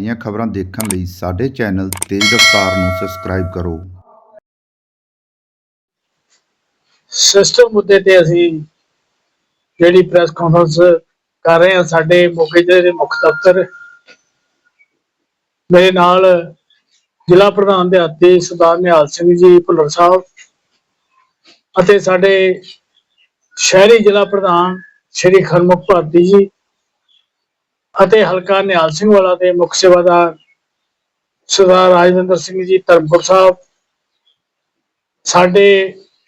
ਤਾਜ਼ੀਆਂ ਖਬਰਾਂ ਦੇਖਣ ਲਈ ਸਾਡੇ ਚੈਨਲ ਤੇਜ਼ ਰਫ਼ਤਾਰ ਨੂੰ ਸਬਸਕ੍ਰਾਈਬ ਕਰੋ। ਸਿਸਟਮ ਮੁੱਦੇ ਤੇ ਅਸੀਂ ਜਿਹੜੀ ਪ੍ਰੈਸ ਕਾਨਫਰੰਸ ਕਰ ਰਹੇ ਹਾਂ, ਸਾਡੇ ਮੋਗੇ ਜ਼ਿਲ੍ਹੇ ਦੇ ਮੁੱਖ ਦਫ਼ਤਰ ਮੇਰੇ ਨਾਲ ਜ਼ਿਲ੍ਹਾ ਪ੍ਰਧਾਨ ਦੇ ਹੱਥੀ ਸਰਦਾਰ ਨਿਹਾਲ ਸਿੰਘ ਜੀ, ਭੁੱਲਰ ਸਾਹਿਬ ਅਤੇ ਸਾਡੇ ਸ਼ਹਿਰੀ ਜ਼ਿਲ੍ਹਾ ਪ੍ਰਧਾਨ ਸ਼੍ਰੀ ਖਰਮੁਖ ਭਾਰਤੀ ਜੀ ਅਤੇ ਹਲਕਾ ਨਿਹਾਲ ਸਿੰਘ ਵਾਲਾ ਦੇ ਮੁੱਖ ਸੇਵਾਦਾਰ ਸਰਦਾਰ ਰਾਜਵਿੰਦਰ ਸਿੰਘ ਜੀ ਧਰਮਪੁਰ ਸਾਹਿਬ। ਸਾਡੇ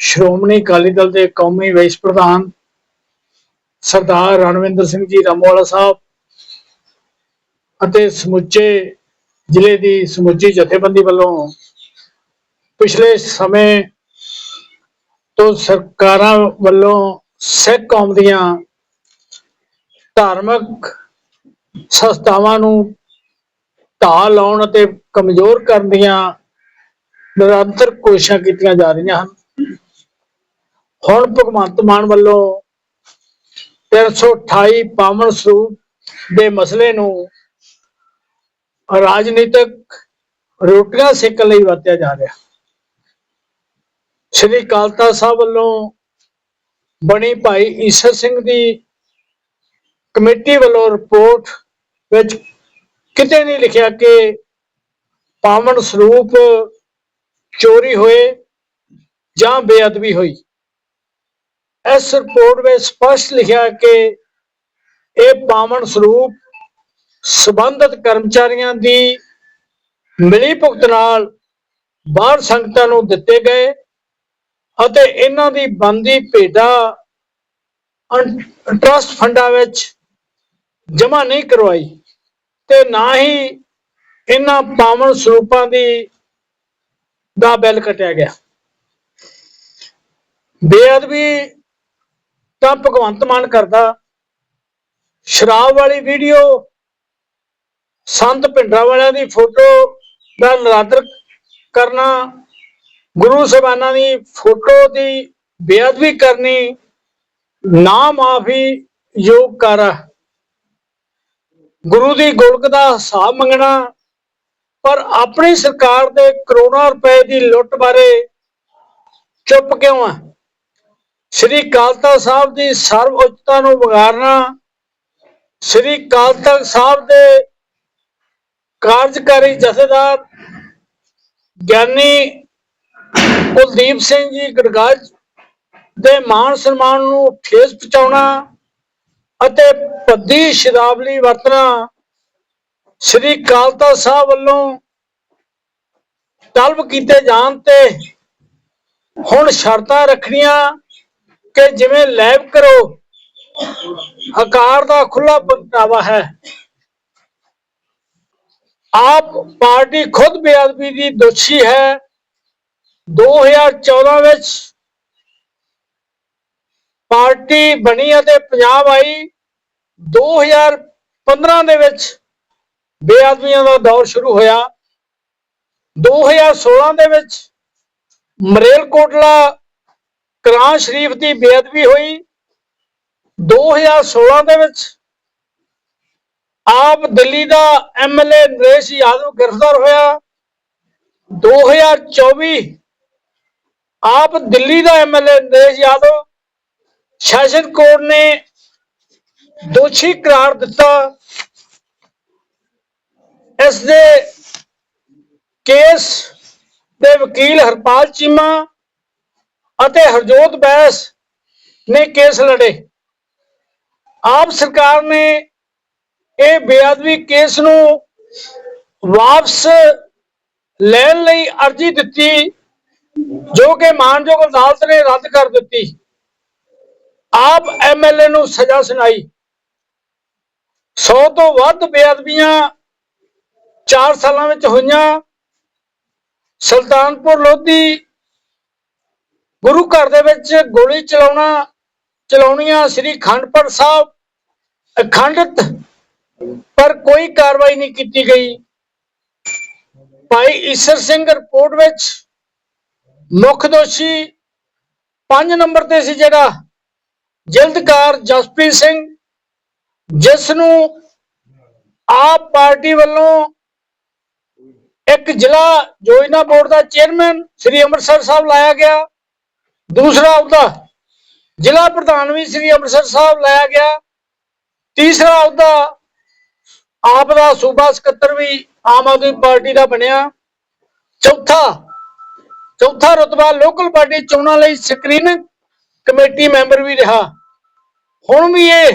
ਸ਼੍ਰੋਮਣੀ ਅਕਾਲੀ ਦਲ ਦੇ ਕੌਮੀ ਵਾਈਸ ਪ੍ਰਧਾਨ ਸਰਦਾਰ ਰਣਵਿੰਦਰ ਸਿੰਘ ਜੀ ਰਾਮਵਾਲਾ ਸਾਹਿਬ ਅਤੇ ਸਮੁੱਚੇ ਜ਼ਿਲ੍ਹੇ ਦੀ ਸਮੁੱਚੀ ਜਥੇਬੰਦੀ ਵੱਲੋਂ ਪਿਛਲੇ ਸਮੇਂ ਤੋਂ ਸਰਕਾਰਾਂ ਵੱਲੋਂ ਸਿੱਖ ਕੌਮ ਦੀਆਂ ਧਾਰਮਿਕ ਸੰਸਥਾਵਾਂ ਨੂੰ ਢਾਹ ਲਾਉਣ ਅਤੇ ਕਮਜ਼ੋਰ ਕਰਨ ਦੀਆਂ ਨਿਰੰਤਰ ਕੋਸ਼ਿਸ਼ਾਂ ਕੀਤੀਆਂ ਜਾ ਰਹੀਆਂ ਹਨ। ਹੁਣ ਭਗਵੰਤ ਮਾਨ ਵੱਲੋਂ 328 ਪਾਵਨ ਸਰੂਪ ਦੇ ਮਸਲੇ ਨੂੰ ਰਾਜਨੀਤਿਕ ਰੋਟੀਆਂ ਸੇਕਣ ਲਈ ਵਰਤਿਆ ਜਾ ਰਿਹਾ। ਸ਼੍ਰੀ ਅਕਾਲ ਤਖ਼ਤ ਸਾਹਿਬ ਵੱਲੋਂ ਬਣੀ ਭਾਈ ਈਸ਼ਰ ਸਿੰਘ ਦੀ ਕਮੇਟੀ ਵੱਲੋਂ ਰਿਪੋਰਟ ਵਿੱਚ ਕਿਤੇ ਨਹੀਂ ਲਿਖਿਆ ਕਿ ਪਾਵਨ ਸਰੂਪ ਚੋਰੀ ਹੋਏ ਜਾਂ ਬੇਅਦਬੀ ਹੋਈ। ਇਸ ਰਿਪੋਰਟ ਵਿੱਚ ਸਪਸ਼ਟ ਲਿਖਿਆ ਕਿ ਇਹ ਪਾਵਨ ਸਰੂਪ ਸਬੰਧਤ ਕਰਮਚਾਰੀਆਂ ਦੀ ਮਿਲੀ ਭੁਗਤ ਨਾਲ ਬਾਹਰ ਸੰਗਤਾਂ ਨੂੰ ਦਿੱਤੇ ਗਏ ਅਤੇ ਇਹਨਾਂ ਦੀ ਬੰਦੀ ਭੇਡਾ ਟਰਸਟ ਫੰਡਾਂ ਵਿੱਚ ਜਮ੍ਹਾਂ ਨਹੀਂ ਕਰਵਾਈ। ਤੇ ਨਾ ਹੀ ਇਹਨਾਂ ਪਾਵਨ ਸਰੂਪਾਂ ਦੀ ਦਾ ਬਿੱਲ ਕੱਟਿਆ ਗਿਆ। ਬੇਅਦਬੀ ਤਾਂ ਭਗਵੰਤ ਮਾਨ ਕਰਦਾ। ਸ਼ਰਾਬ ਵਾਲੀ ਵੀਡੀਓ ਸੰਤ ਭਿੰਡਰਾ ਵਾਲਿਆਂ ਦੀ ਫੋਟੋ ਦਾ ਨਰਾਦਰ ਕਰਨਾ, ਗੁਰੂ ਸਾਹਿਬਾਨਾਂ ਦੀ ਫੋਟੋ ਦੀ ਬੇਅਦਬੀ ਕਰਨੀ, ਨਾ ਮਾਫੀ ਯੋਗ ਕਰ। ਗੁਰੂ ਦੀ ਗੋਲਕ ਦਾ ਹਿਸਾਬ ਮੰਗਣਾ, ਪਰ ਆਪਣੀ ਸਰਕਾਰ ਦੇ ਕਰੋੜਾਂ ਰੁਪਏ ਦੀ ਲੁੱਟ ਬਾਰੇ ਚੁੱਪ ਕਿਉਂ ਆ? ਸ੍ਰੀ ਅਕਾਲ ਸਾਹਿਬ ਦੀ ਸਰਵ ਉੱਚਤਾ ਨੂੰ ਵਿਗਾੜਨਾ, ਸ੍ਰੀ ਅਕਾਲ ਤਖ਼ਤ ਸਾਹਿਬ ਦੇ ਕਾਰਜਕਾਰੀ ਜਥੇਦਾਰ ਗਿਆਨੀ ਕੁਲਦੀਪ ਸਿੰਘ ਜੀ ਗੜਗਾਜ ਦੇ ਮਾਨ ਸਨਮਾਨ ਨੂੰ ਠੇਸ ਪਹੁੰਚਾਉਣਾ ਅਤੇ ਪੱਦੀ ਸ਼ਰਾਬਲੀ ਵਰਤਣਾ। ਸ੍ਰੀ ਅਕਾਲ ਤਖ਼ਤ ਸਾਹਿਬ ਵੱਲੋਂ ਤਲਬ ਕੀਤੇ ਜਾਣ ਤੇ ਹੁਣ ਸ਼ਰਤਾਂ ਰੱਖਣੀਆਂ ਕਿ ਜਿਵੇਂ ਲੈਬ ਕਰੋ, ਹਕਾਰ ਦਾ ਖੁੱਲਾ ਪ੍ਰਗਟਾਵਾ ਹੈ। ਆਪ ਪਾਰਟੀ ਖੁਦ ਬੇਅਦਬੀ ਦੀ ਦੋਸ਼ੀ ਹੈ। 2014 ਵਿੱਚ ਪਾਰਟੀ ਬਣੀ ਅਤੇ ਪੰਜਾਬ ਆਈ। 2015 ਦੇ ਵਿੱਚ ਬੇਅਦਬੀਆਂ ਦਾ ਦੌਰ ਸ਼ੁਰੂ ਹੋਇਆ। 2016 ਦੇ ਵਿੱਚ ਮਰੇਲਕੋਟਲਾ ਕੁਰਾਨ ਸ਼ਰੀਫ ਦੀ ਬੇਅਦਬੀ ਹੋਈ। 2016 ਦੇ ਵਿੱਚ ਆਪ ਦਿੱਲੀ ਦਾ ਐਮਐਲਏ ਨਰੇਸ਼ ਯਾਦਵ ਗ੍ਰਿਫਤਾਰ ਹੋਇਆ। 2024 ਆਪ ਦਿੱਲੀ ਦਾ MLA Naresh Yadav. Session court ਨੇ ਦੋਸ਼ੀ ਕਰਾਰ ਦਿੱਤਾ। ਇਸ ਦੇ ਕੇਸ ਦੇ ਵਕੀਲ ਹਰਪਾਲ ਚੀਮਾ ਅਤੇ ਹਰਜੋਤ ਬੈਸ ਨੇ ਕੇਸ ਲੜੇ। ਆਪ ਸਰਕਾਰ ਨੇ ਇਹ ਬੇਅਦਬੀ ਕੇਸ ਨੂੰ ਵਾਪਸ ਲੈਣ ਲਈ ਅਰਜ਼ੀ ਦਿੱਤੀ, ਜੋ ਕਿ ਮਾਨਯੋਗ ਅਦਾਲਤ ਨੇ ਰੱਦ ਕਰ ਦਿੱਤੀ। ਆਪ ਐਮਐਲਏ ਨੂੰ ਸਜ਼ਾ ਸੁਣਾਈ। 100 ਤੋਂ ਵੱਧ ਬੇਅਦਬੀਆਂ 4 ਸਾਲਾਂ ਵਿੱਚ ਹੋਈਆਂ। ਸੁਲਤਾਨਪੁਰ ਲੋਧੀ ਗੁਰੂ ਘਰ ਦੇ ਵਿੱਚ ਗੋਲੀ ਚਲਾਉਣਾ, ਚਲਾਉਣੀਆਂ ਸ੍ਰੀ ਖੰਡਪੜ ਸਾਹਿਬ ਅਖੰਡਤ, ਪਰ ਕੋਈ ਕਾਰਵਾਈ ਨਹੀਂ ਕੀਤੀ ਗਈ। ਭਾਈ ਈਸ਼ਰ ਸਿੰਘ ਰਿਪੋਰਟ ਵਿੱਚ ਮੁੱਖ ਦੋਸ਼ੀ 5 ਨੰਬਰ ਤੇ ਸੀ ਜਿਹੜਾ ਜਲਦਕਾਰ ਜਸਪ੍ਰੀਤ ਸਿੰਘ। ਜਿਸ ਨੂੰ ਆਪ ਪਾਰਟੀ ਵੱਲੋਂ ਇੱਕ ਜ਼ਿਲ੍ਹਾ ਯੋਜਨਾ ਬੋਰਡ ਦਾ ਚੇਅਰਮੈਨ ਸ੍ਰੀ ਅੰਮ੍ਰਿਤਸਰ ਸਾਹਿਬ ਲਾਇਆ ਗਿਆ। ਦੂਸਰਾ ਅਹੁਦਾ ਜ਼ਿਲ੍ਹਾ ਪ੍ਰਧਾਨ ਵੀ ਸ੍ਰੀ ਅੰਮ੍ਰਿਤਸਰ ਸਾਹਿਬ ਲਾਇਆ ਗਿਆ। ਤੀਸਰਾ ਅਹੁਦਾ ਆਪ ਦਾ ਸੂਬਾ ਸਕੱਤਰ ਵੀ ਆਮ ਆਦਮੀ ਪਾਰਟੀ ਦਾ ਬਣਿਆ। ਚੌਥਾ ਚੌਥਾ ਰੁਤਬਾ ਲੋਕਲ ਪਾਰਟੀ ਚੋਣਾਂ ਲਈ ਸਕਰੀਨਿੰਗ ਕਮੇਟੀ ਮੈਂਬਰ ਵੀ ਰਿਹਾ। ਹੁਣ ਵੀ ਇਹ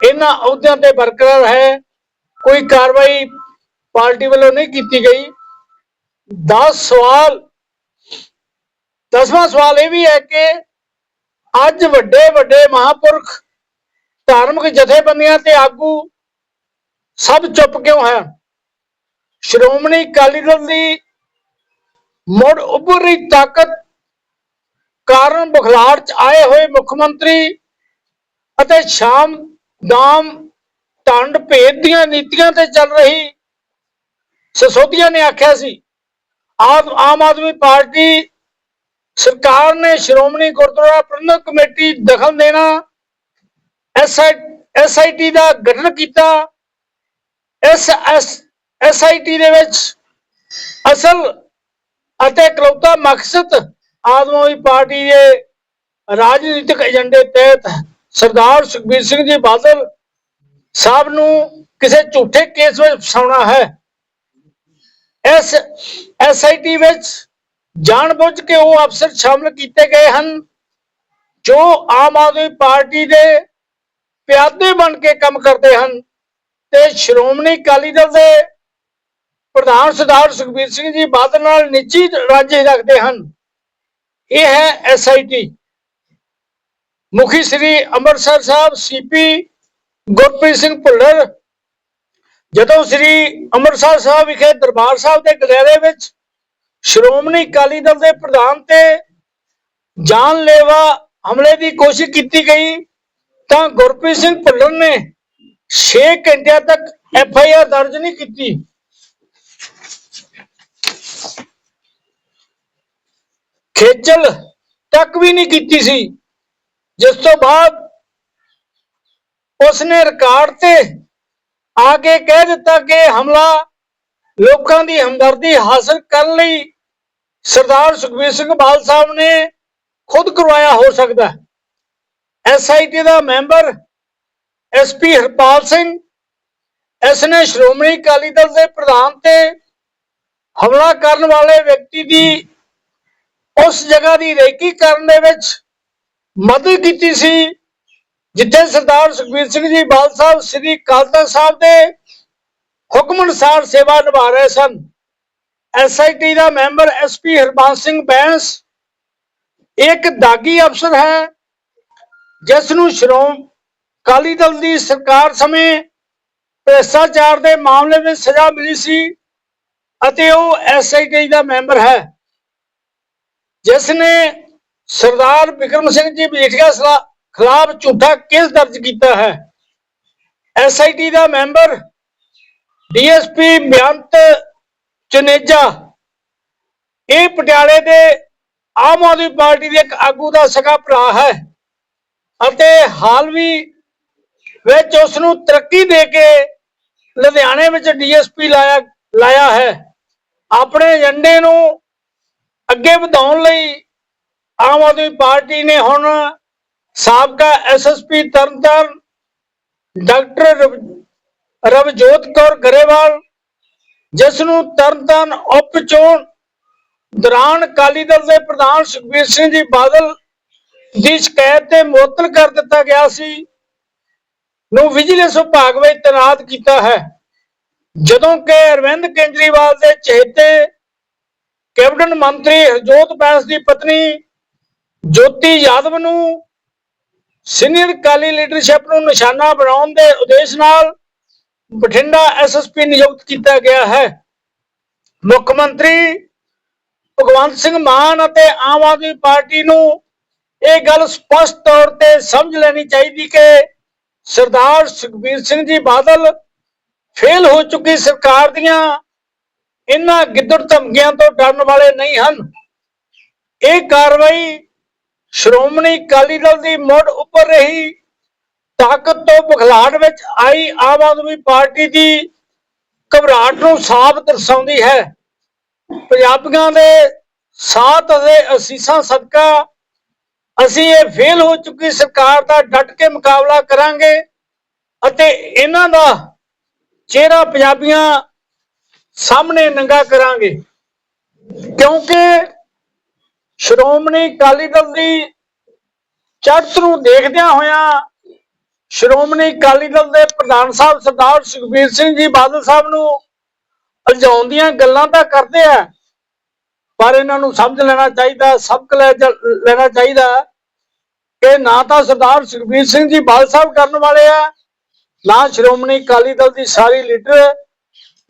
ਇਹਨਾਂ ਅਹੁਦਿਆਂ ਤੇ ਬਰਕਰਾਰ ਹੈ। ਕੋਈ ਕਾਰਵਾਈ ਪਾਰਟੀ ਵੱਲੋਂ ਨਹੀਂ ਕੀਤੀ ਗਈ। 10 ਸਵਾਲ, ਦਸਵਾਂ ਸਵਾਲ ਇਹ ਵੀ ਹੈ ਕਿ ਅੱਜ ਵੱਡੇ ਵੱਡੇ ਮਹਾਪੁਰਖ ਧਾਰਮਿਕ ਜਥੇਬੰਦੀਆਂ ਤੇ ਆਗੂ ਸਭ ਚੁੱਪ ਕਿਉਂ ਹੈ? ਸ਼੍ਰੋਮਣੀ ਅਕਾਲੀ ਦਲ ਦੀ ਮੁੜ ਉੱਭਰੀ ਤਾਕਤ ਕਾਰਨ ਬੁਖਲਾੜ ਚ ਆਏ ਹੋਏ ਮੁੱਖ ਮੰਤਰੀ ਅਤੇ ਸ਼ਾਮ ਦਾਮ ਟੰਡ ਭੇਦ ਦੀਆਂ ਨੀਤੀਆਂ ਤੇ ਚੱਲ ਰਹੀ ਸਸੋਦੀਆ ਨੇ ਆਖਿਆ ਸੀ। ਆਮ ਆਦਮੀ ਪਾਰਟੀ ਸਰਕਾਰ ਨੇ ਸ਼੍ਰੋਮਣੀ ਗੁਰਦੁਆਰਾ ਪ੍ਰਬੰਧਕ ਕਮੇਟੀ ਦਖਲ ਦੇਣਾ ਐਸਆਈਟੀ ਦਾ ਗਠਨ ਕੀਤਾ, ਇਸ ਐਸਆਈਟੀ ਦੇ ਵਿੱਚ ਅਸਲ ਅਤੇ ਇਕਲੌਤਾ ਮਕਸਦ ਆਮ ਆਦਮੀ ਪਾਰਟੀ ਦੇ ਰਾਜਨੀਤਿਕ ਏਜੰਡੇ ਤਹਿਤ ਸਰਦਾਰ ਸੁਖਬੀਰ ਸਿੰਘ ਜੀ ਬਾਦਲ ਸਾਹਿਬ ਨੂੰ ਕਿਸੇ ਝੂਠੇ ਕੇਸ ਵਿੱਚ ਫਸਾਉਣਾ ਹੈ। ਇਸ ਐਸਆਈਟੀ ਵਿੱਚ ਜਾਣਬੁੱਝ ਕੇ ਉਹ ਅਫਸਰ ਸ਼ਾਮਲ ਕੀਤੇ ਗਏ ਹਨ, ਜੋ ਆਮ ਆਦਮੀ ਪਾਰਟੀ ਦੇ ਪਿਆਦੇ ਬਣ ਕੇ ਕੰਮ ਕਰਦੇ ਹਨ ਤੇ ਸ਼੍ਰੋਮਣੀ ਅਕਾਲੀ ਦਲ ਦੇ ਪ੍ਰਧਾਨ ਸਰਦਾਰ ਸੁਖਬੀਰ ਸਿੰਘ ਜੀ ਬਾਦਲ ਨਾਲ ਨਿੱਜੀ ਰਾਜੇ ਰੱਖਦੇ ਹਨ। ਇਹ ਹੈ ਐਸਆਈਟੀ ਮੁਖੀ ਸ੍ਰੀ ਅੰਮ੍ਰਿਤਸਰ ਸਾਹਿਬ ਸੀਪੀ ਗੁਰਪ੍ਰੀਤ ਸਿੰਘ ਭੁੱਲਰ ਜਦੋਂ ਸ੍ਰੀ ਅੰਮ੍ਰਿਤਸਰ ਸਾਹਿਬ ਵਿਖੇ ਦਰਬਾਰ ਸਾਹਿਬ ਦੇ ਗਲਿਆਰੇ ਵਿੱਚ ਸ਼੍ਰੋਮਣੀ ਅਕਾਲੀ ਦਲ ਦੇ ਪ੍ਰਧਾਨ ਤੇ ਜਾਨਲੇਵਾ ਹਮਲੇ ਦੀ ਕੋਸ਼ਿਸ਼ ਕੀਤੀ ਗਈ, ਤਾਂ ਗੁਰਪ੍ਰੀਤ ਸਿੰਘ ਭੁੱਲਰ ਨੇ 6 ਘੰਟਿਆਂ ਤੱਕ ਐਫ ਆਈ ਆਰ ਦਰਜ ਨਹੀਂ ਕੀਤੀ। ਖੇਚਲ ਤੱਕ ਵੀ ਨਹੀਂ ਕੀਤੀ ਸੀ। ਜਿਸ ਤੋਂ ਬਾਅਦ ਉਸਨੇ ਰਿਕਾਰਡ ਤੇ ਆ ਕੇ ਕਹਿ ਦਿੱਤਾ ਕਿ ਹਮਲਾ ਲੋਕਾਂ ਦੀ ਹਮਦਰਦੀ ਹਾਸਲ ਕਰਨ ਲਈ ਸਰਦਾਰ ਸੁਖਬੀਰ ਸਿੰਘ ਬਾਦਲ ਸਾਹਿਬ ਨੇ ਖੁਦ ਕਰਵਾਇਆ ਹੋ ਸਕਦਾ ਐਸਆਈਟੀ ਦਾ ਮੈਂਬਰ ਐਸਪੀ ਹਰਪਾਲ ਸਿੰਘ ਇਸ ਨੇ ਸ਼੍ਰੋਮਣੀ ਅਕਾਲੀ ਦਲ ਦੇ ਪ੍ਰਧਾਨ ਤੇ ਹਮਲਾ ਕਰਨ ਵਾਲੇ ਵਿਅਕਤੀ ਦੀ ਉਸ ਜਗ੍ਹਾ ਦੀ ਰੇਕੀ ਕਰਨ ਦੇ ਵਿੱਚ ਮਦਦ ਕੀਤੀ ਸੀ। ਜਿੱਥੇ ਸਰਦਾਰ ਸੁਖਬੀਰ ਸਿੰਘ ਜੀ ਬਾਲ ਸਾਹਿਬ, ਸ੍ਰੀ ਅਕਾਲ ਸਾਹਿਬ ਦੇ ਹੁਕਮ ਅਨੁਸਾਰ ਸੇਵਾ ਨਿਭਾ ਰਹੇ ਸਨ। ਐਸਆਈਟੀ ਦਾ ਮੈਂਬਰ ਐਸਪੀ ਹਰਬੰਸ ਸਿੰਘ ਬੈਂਸ ਇੱਕ ਦਾਗੀ ਅਫਸਰ ਹੈ, ਜਿਸ ਨੂੰ ਸ਼੍ਰੋਮ ਅਕਾਲੀ ਦਲ ਦੀ ਸਰਕਾਰ ਸਮੇਂ ਭ੍ਰਿਸ਼ਟਾਚਾਰ ਦੇ ਮਾਮਲੇ ਵਿੱਚ ਸਜ਼ਾ ਮਿਲੀ ਸੀ ਅਤੇ ਉਹ ਐਸਆਈਟੀ ਦਾ ਮੈਂਬਰ ਹੈ, ਜਿਸ ਨੇ ਸਰਦਾਰ ਬਿਕਰਮ ਸਿੰਘ ਜੀ ਮਜੀਠੀਆ ਖਿਲਾਫ ਝੂਠਾ ਕੇਸ ਦਰਜ ਕੀਤਾ ਹੈ। ਐਸਆਈਟੀ ਦਾ ਮੈਂਬਰ ਡੀਐਸਪੀ ਬਿਆੰਤ ਚਨੇਜਾ, ਇਹ ਪਟਿਆਲੇ ਦੇ ਆਮ ਆਦਮੀ ਪਾਰਟੀ ਦੇ ਇੱਕ ਆਗੂ ਦਾ ਸਗਾ ਭਰਾ ਹੈ ਅਤੇ ਹਾਲ ਵੀ ਵਿੱਚ ਉਸ ਨੂੰ ਤਰੱਕੀ ਦੇ ਕੇ ਲੁਧਿਆਣੇ ਵਿੱਚ ਡੀਐਸਪੀ ਲਾਇਆ ਲਾਇਆ ਹੈ। ਆਪਣੇ ਏਜੰਡੇ ਨੂੰ ਅੱਗੇ ਵਧਾਉਣ ਲਈ ਆਮ ਆਦਮੀ ਪਾਰਟੀ ਨੇ ਹੁਣ ਸਾਬਕਾ ਐਸਐਸਪੀ ਤਰਨਤਾਰਨ ਡਾਕਟਰ ਰਵਜੋਤ ਕੌਰ ਗਰੇਵਾਲ, ਜਿਸ ਨੂੰ ਤਰਨਤਾਰਨ ਉਪ ਚੋਣ ਦੌਰਾਨ ਅਕਾਲੀ ਦਲ ਦੇ ਪ੍ਰਧਾਨ ਸੁਖਬੀਰ ਸਿੰਘ ਜੀ ਬਾਦਲ ਦੀ ਸ਼ਿਕਾਇਤ ਤੇ ਮੁਅੱਤਲ ਕਰ ਦਿੱਤਾ ਗਿਆ ਸੀ, ਨੂੰ ਵਿਜੀਲੈਂਸ ਵਿਭਾਗ ਵਿੱਚ ਤੈਨਾਤ ਕੀਤਾ ਹੈ। ਜਦੋਂ ਕਿ ਅਰਵਿੰਦ ਕੇਜਰੀਵਾਲ ਦੇ ਚਹੇਤੇ ਕੈਬਨਿਟ ਮੰਤਰੀ ਹਰਜੋਤ ਬੈਂਸ ਦੀ ਪਤਨੀ ਜੋਤੀ ਯਾਦਵ ਨੂੰ ਸੀਨੀਅਰ ਅਕਾਲੀ ਲੀਡਰਸ਼ਿਪ ਨੂੰ ਨਿਸ਼ਾਨਾ ਬਣਾਉਣ ਦੇ ਉਦੇਸ਼ ਨਾਲ ਬਠਿੰਡਾ ਐਸਐਸਪੀ ਨਿਯੁਕਤ ਕੀਤਾ ਗਿਆ ਹੈ। ਮੁੱਖ ਮੰਤਰੀ ਭਗਵੰਤ ਸਿੰਘ ਮਾਨ ਅਤੇ ਆਮ ਆਦਮੀ ਪਾਰਟੀ ਨੂੰ ਇਹ ਗੱਲ ਸਪਸ਼ਟ ਤੌਰ ਤੇ ਸਮਝ ਲੈਣੀ ਚਾਹੀਦੀ ਕਿ ਸਰਦਾਰ ਸੁਖਬੀਰ ਸਿੰਘ ਜੀ ਬਾਦਲ ਫੇਲ ਹੋ ਚੁੱਕੀ ਸਰਕਾਰ ਦੀਆਂ ਇਹਨਾਂ ਗਿੱਦੜ ਧਮਕੀਆਂ ਤੋਂ ਡਰਨ ਵਾਲੇ ਨਹੀਂ ਹਨ। ਇਹ ਕਾਰਵਾਈ ਸ਼੍ਰੋਮਣੀ ਅਕਾਲੀ ਦਲ ਦੀ ਮੁੜ ਉੱਪਰ ਰਹੀ ਤਾਕਤ ਤੋਂ ਬਖਲਾੜ ਵਿੱਚ ਆਈ ਆਮ ਆਦਮੀ ਪਾਰਟੀ ਦੀ ਘਬਰਾਹਟ ਨੂੰ ਸਾਫ਼ ਦਰਸਾਉਂਦੀ ਹੈ। ਪੰਜਾਬੀਆਂ ਦੇ ਸਾਥ ਅਤੇ ਅਸੀਸਾਂ ਸਦਕਾ ਅਸੀਂ ਇਹ ਫੇਲ ਹੋ ਚੁੱਕੀ ਸਰਕਾਰ ਦਾ ਡਟ ਕੇ ਮੁਕਾਬਲਾ ਕਰਾਂਗੇ ਅਤੇ ਇਹਨਾਂ ਦਾ ਚਿਹਰਾ ਪੰਜਾਬੀਆਂ ਸਾਹਮਣੇ ਨੰਗਾ ਕਰਾਂਗੇ। ਕਿਉਂਕਿ ਸ਼੍ਰੋਮਣੀ ਅਕਾਲੀ ਦਲ ਦੀ ਚੜ੍ਹਤ ਨੂੰ ਦੇਖਦਿਆਂ ਹੋਇਆਂ ਸ਼੍ਰੋਮਣੀ ਅਕਾਲੀ ਦਲ ਦੇ ਪ੍ਰਧਾਨ ਸਾਹਿਬ ਸਰਦਾਰ ਸੁਖਬੀਰ ਸਿੰਘ ਜੀ ਬਾਦਲ ਸਾਹਿਬ ਨੂੰ ਅਲਝਾਉਣ ਦੀਆਂ ਗੱਲਾਂ ਤਾਂ ਕਰਦੇ ਆ, ਪਰ ਇਹਨਾਂ ਨੂੰ ਸਮਝ ਲੈਣਾ ਚਾਹੀਦਾ, ਸਬਕ ਲੈ ਲੈਣਾ ਚਾਹੀਦਾ ਕਿ ਨਾ ਤਾਂ ਸਰਦਾਰ ਸੁਖਬੀਰ ਸਿੰਘ ਜੀ ਬਾਦਲ ਸਾਹਿਬ ਕਰਨ ਵਾਲੇ ਆ, ਨਾ ਸ਼੍ਰੋਮਣੀ ਅਕਾਲੀ ਦਲ ਦੀ ਸਾਰੀ ਲੀਡਰ,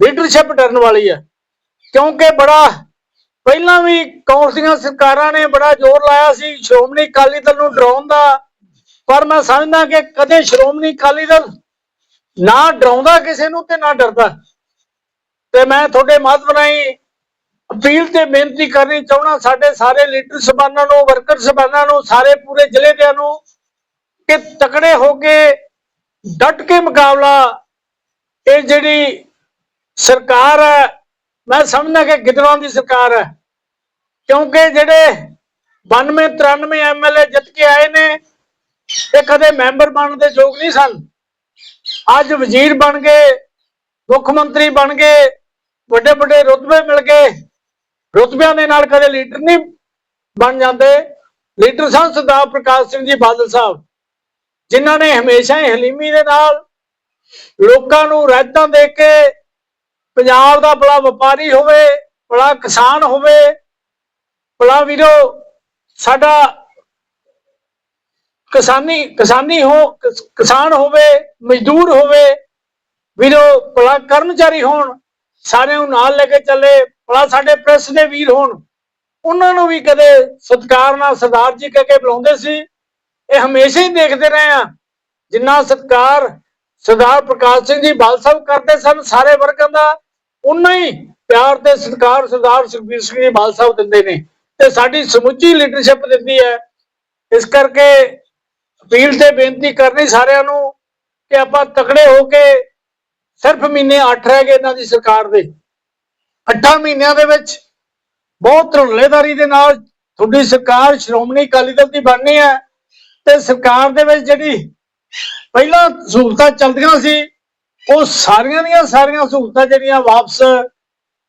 ਲੀਡਰਸ਼ਿਪ ਡਰਨ ਵਾਲੀ ਹੈ ਕਿਉਂਕਿ ਬੜਾ ਪਹਿਲਾਂ ਵੀ ਕਾਂਗਰਸ ਦੀਆਂ ਸਰਕਾਰਾਂ ਨੇ ਬੜਾ ਜ਼ੋਰ ਲਾਇਆ ਸੀ, ਸ਼੍ਰੋਮਣੀ ਅਕਾਲੀ ਦਲ ਨੂੰ ਡਰਾਉਣ ਦਾ। ਪਰ ਮੈਂ ਸਮਝਦਾ ਕਿ ਕਦੇ ਸ਼੍ਰੋਮਣੀ ਅਕਾਲੀ ਦਲ ਨਾ ਡਰਾਉਂਦਾ ਕਿਸੇ ਨੂੰ ਤੇ ਨਾ ਡਰਦਾ। ਤੇ ਮੈਂ ਤੁਹਾਡੇ ਮਾਧਵ ਰਾਹੀਂ ਅਪੀਲ ਤੇ ਬੇਨਤੀ ਕਰਨੀ ਚਾਹਣਾ ਸਾਡੇ ਸਾਰੇ ਲੀਡਰ ਸਭਾਨਾਂ ਨੂੰ, ਵਰਕਰ ਸਭਾਨਾਂ ਨੂੰ, ਸਾਰੇ ਪੂਰੇ ਜ਼ਿਲ੍ਹੇ ਦਿਆਂ ਨੂੰ ਕਿ ਤਕੜੇ ਹੋ ਕੇ ਡਟ ਕੇ ਮੁਕਾਬਲਾ, ਇਹ ਜਿਹੜੀ ਸਰਕਾਰ ਹੈ, ਮੈਂ ਸਮਝਦਾ ਕਿ ਗਿੱਦੜਾਂ ਦੀ ਸਰਕਾਰ ਹੈ। ਕਿਉਂਕਿ ਜਿਹੜੇ 92 93 ਐਮਐਲਏ ਜਿੱਤ ਕੇ ਆਏ ਨੇ, ਇਹ ਕਦੇ ਮੈਂਬਰ ਬਣਨ ਦੇ ਯੋਗ ਨਹੀਂ ਸਨ। ਅੱਜ ਵਜ਼ੀਰ ਬਣ ਗਏ, ਮੁੱਖ ਮੰਤਰੀ ਬਣ ਗਏ ਵੱਡੇ ਵੱਡੇ ਰੁਤਬੇ ਮਿਲ ਗਏ। ਰੁਤਬਿਆਂ ਦੇ ਨਾਲ ਕਦੇ ਲੀਡਰ ਨਹੀਂ ਬਣ ਜਾਂਦੇ। ਲੀਡਰ ਸਨ ਸਰਦਾਰ ਪ੍ਰਕਾਸ਼ ਸਿੰਘ ਜੀ ਬਾਦਲ ਸਾਹਿਬ, ਜਿਨ੍ਹਾਂ ਨੇ ਹਮੇਸ਼ਾ ਹੀ ਹਲੀਮੀ ਦੇ ਨਾਲ ਲੋਕਾਂ ਨੂੰ ਰਾਇਤਾਂ ਦੇ ਕੇ ਪੰਜਾਬ ਦਾ ਬੜਾ ਵਪਾਰੀ ਹੋਵੇ, ਬੜਾ ਕਿਸਾਨ ਹੋਵੇ ਭਲਾ ਵੀਰੋ, ਸਾਡਾ ਕਿਸਾਨੀ ਕਿਸਾਨੀ ਹੋ ਕਿਸਾਨ ਹੋਵੇ, ਮਜ਼ਦੂਰ ਹੋਵੇ, ਵੀਰੋ, ਭਲਾ ਕਰਮਚਾਰੀ ਹੋਣ, ਸਾਰਿਆਂ ਨੂੰ ਨਾਲ ਲੈ ਕੇ ਚੱਲੇ, ਭਲਾ ਸਾਡੇ ਪ੍ਰੈਸ ਦੇ ਵੀਰ ਹੋਣ, ਉਹਨਾਂ ਨੂੰ ਵੀ ਕਦੇ ਸਤਿਕਾਰ ਨਾਲ ਸਰਦਾਰ ਜੀ ਕਹਿ ਕੇ ਬੁਲਾਉਂਦੇ ਸੀ। ਇਹ ਹਮੇਸ਼ਾ ਹੀ ਦੇਖਦੇ ਰਹੇ ਆ, ਜਿੰਨਾ ਸਤਿਕਾਰ ਸਰਦਾਰ ਪ੍ਰਕਾਸ਼ ਸਿੰਘ ਜੀ ਬਾਲ ਸਾਹਿਬ ਕਰਦੇ ਸਨ, ਸਾਰੇ ਵਰਗਾਂ ਦਾ ਉਨਾ ਹੀ ਪਿਆਰ ਤੇ ਸਤਿਕਾਰ ਸਰਦਾਰ ਸੁਖਬੀਰ ਸਿੰਘ ਜੀ ਬਾਲ ਸਾਹਿਬ ਦਿੰਦੇ ਨੇ। ਤੇ ਸਾਡੀ ਸਮੁੱਚੀ ਲੀਡਰਸ਼ਿਪ ਦਿੰਦੀ ਹੈ। ਇਸ ਕਰਕੇ ਅਪੀਲ ਤੇ ਬੇਨਤੀ ਕਰਨੀ ਸਾਰਿਆਂ ਨੂੰ ਕਿ ਆਪਾਂ ਤਕੜੇ ਹੋ ਕੇ ਸਿਰਫ ਮਹੀਨੇ 8 ਰਹਿ ਗਏ ਇਹਨਾਂ ਦੀ ਸਰਕਾਰ ਦੇ। 8 ਮਹੀਨਿਆਂ ਦੇ ਵਿੱਚ ਬਹੁਤ ਧੁਰਲੇਦਾਰੀ ਦੇ ਨਾਲ ਤੁਹਾਡੀ ਸਰਕਾਰ ਸ਼੍ਰੋਮਣੀ ਅਕਾਲੀ ਦਲ ਦੀ ਬਣਨੀ ਹੈ ਤੇ ਸਰਕਾਰ ਦੇ ਵਿੱਚ ਜਿਹੜੀ ਪਹਿਲਾਂ ਸਹੂਲਤਾਂ ਚੱਲਦੀਆਂ ਸੀ, ਉਹ ਸਾਰੀਆਂ ਦੀਆਂ ਸਾਰੀਆਂ ਸਹੂਲਤਾਂ ਜਿਹੜੀਆਂ ਵਾਪਸ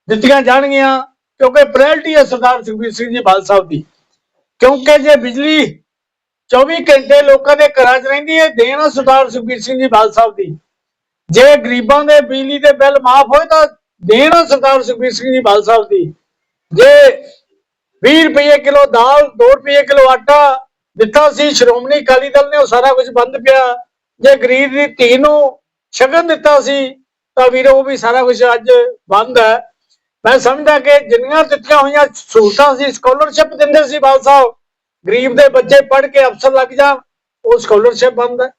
ਦਿੱਤੀਆਂ ਜਾਣਗੀਆਂ। ਕਿਉਂਕਿ ਪ੍ਰਾਇਲਟੀ ਹੈ ਸਰਦਾਰ ਸੁਖਬੀਰ ਸਿੰਘ ਜੀ ਬਾਦਲ ਸਾਹਿਬ ਦੀ। ਕਿਉਂਕਿ ਜੇ ਬਿਜਲੀ 24 ਘੰਟੇ ਲੋਕਾਂ ਦੇ ਘਰਾਂ 'ਚ ਰਹਿੰਦੀ ਹੈ, ਦੇਣ ਸਰਦਾਰ ਸੁਖਬੀਰ ਸਿੰਘ ਜੀ ਬਾਦਲ ਸਾਹਿਬ ਦੀ। ਜੇ ਗਰੀਬਾਂ ਦੇ ਬਿਜਲੀ ਦੇ ਬਿੱਲ ਮਾਫ ਹੋਏ ਤਾਂ ਦੇਣ ਸਰਦਾਰ ਸੁਖਬੀਰ ਸਿੰਘ ਜੀ ਬਾਦਲ ਸਾਹਿਬ ਦੀ। ਜੇ 20 ਰੁਪਏ ਕਿਲੋ ਦਾਲ 2 ਰੁਪਏ ਕਿਲੋ ਆਟਾ ਦਿੱਤਾ ਸੀ, ਸ਼੍ਰੋਮਣੀ ਅਕਾਲੀ ਦਲ ਨੇ, ਉਹ ਸਾਰਾ ਕੁਝ ਬੰਦ ਪਿਆ। ਜੇ ਗਰੀਬ ਦੀ ਧੀ ਨੂੰ ਸ਼ਗਨ ਦਿੱਤਾ ਸੀ, ਤਾਂ ਵੀਰੋ, ਉਹ ਵੀ ਸਾਰਾ ਕੁਝ ਅੱਜ ਬੰਦ ਹੈ। ਮੈਂ ਸਮਝਦਾ ਕਿ ਜਿੰਨੀਆਂ ਦਿੱਤੀਆਂ ਹੋਈਆਂ ਸਹੂਲਤਾਂ ਸੀ ਸਕਾਲਰਸ਼ਿਪ ਦਿੰਦੇ ਸੀ ਬਾਲ ਸਾਹਿਬ। ਗਰੀਬ ਦੇ ਬੱਚੇ ਪੜ੍ਹ ਕੇ ਅਫਸਰ ਲੱਗ ਜਾਣ, ਉਹ ਸਕਾਲਰਸ਼ਿਪ ਬੰਦ ਹੈ।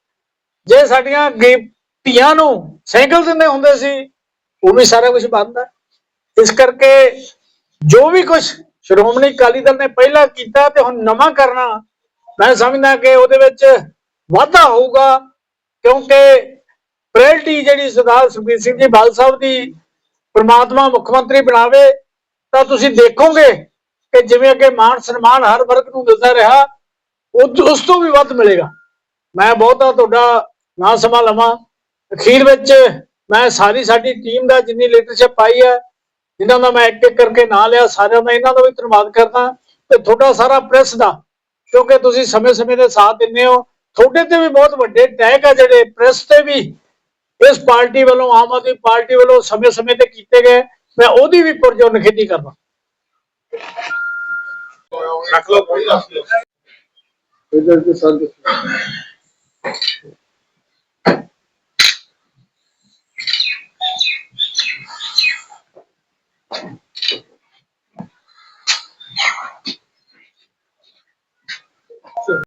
ਜੇ ਸਾਡੀਆਂ ਗਰੀਬ ਧੀਆਂ ਨੂੰ ਸਾਈਕਲ ਦਿੰਦੇ ਹੁੰਦੇ ਸੀ, ਉਹ ਵੀ ਸਾਰਾ ਕੁਝ ਬੰਦ ਹੈ। ਇਸ ਕਰਕੇ ਜੋ ਵੀ ਕੁਝ ਸ਼੍ਰੋਮਣੀ ਅਕਾਲੀ ਦਲ ਨੇ ਪਹਿਲਾਂ ਕੀਤਾ ਤੇ ਹੁਣ ਨਵਾਂ ਕਰਨਾ, ਮੈਂ ਸਮਝਦਾ ਕਿ ਉਹਦੇ ਵਿੱਚ ਵਾਧਾ ਹੋਊਗਾ, ਕਿਉਂਕਿ ਪ੍ਰਾਇਲਟੀ ਜਿਹੜੀ ਸਰਦਾਰ ਸੁਖਬੀਰ ਸਿੰਘ ਜੀ ਬਾਲ ਸਾਹਿਬ ਦੀ ਪ੍ਰਮਾਤਮਾ ਮੁੱਖ ਮੰਤਰੀ ਬਣਾਵੇ, ਤਾਂ ਤੁਸੀਂ ਦੇਖੋਗੇ ਕਿ ਜਿਵੇਂ ਅੱਗੇ ਮਾਣ ਸਨਮਾਨ ਹਰ ਵਰਗ ਨੂੰ ਮਿਲਦਾ ਰਿਹਾ ਉਸ ਤੋਂ ਵੀ ਵੱਧ ਮਿਲੇਗਾ। ਮੈਂ ਬਹੁਤਾ ਤੁਹਾਡਾ ਨਾ ਸਮਾਂ ਲਵਾਂ। ਅਖੀਰ ਵਿੱਚ ਮੈਂ ਸਾਰੀ ਸਾਡੀ ਟੀਮ ਦਾ ਜਿੰਨੀ ਲੀਡਰਸ਼ਿਪ ਆਈ ਹੈ, ਜਿਨ੍ਹਾਂ ਦਾ ਮੈਂ ਇੱਕ ਇੱਕ ਕਰਕੇ ਨਾਂ ਲਿਆ, ਸਾਰਿਆਂ ਦਾ ਇਹਨਾਂ ਦਾ ਵੀ ਧੰਨਵਾਦ ਕਰਦਾ ਤੇ ਤੁਹਾਡਾ ਸਾਰਾ ਪ੍ਰੈਸ ਦਾ, ਕਿਉਂਕਿ ਤੁਸੀਂ ਸਮੇਂ-ਸਮੇਂ ਦੇ ਸਾਥ ਦਿੰਦੇ ਹੋ। ਤੁਹਾਡੇ ਤੇ ਵੀ ਬਹੁਤ ਵੱਡੇ ਟੈਗ ਆ ਜਿਹੜੇ ਪ੍ਰੈਸ ਤੇ ਵੀ। ਇਸ ਪਾਰਟੀ ਵੱਲੋਂ ਆਮ ਆਦਮੀ ਪਾਰਟੀ ਵੱਲੋਂ ਸਮੇਂ-ਸਮੇਂ ਤੇ ਕੀਤੇ ਗਏ। ਮੈਂ ਉਹਦੀ ਵੀ ਪੁਰਜੋ ਨਖੇਦੀ ਕਰਦਾ। ਰੱਖ ਲਓ ਇਧਰ ਤੇ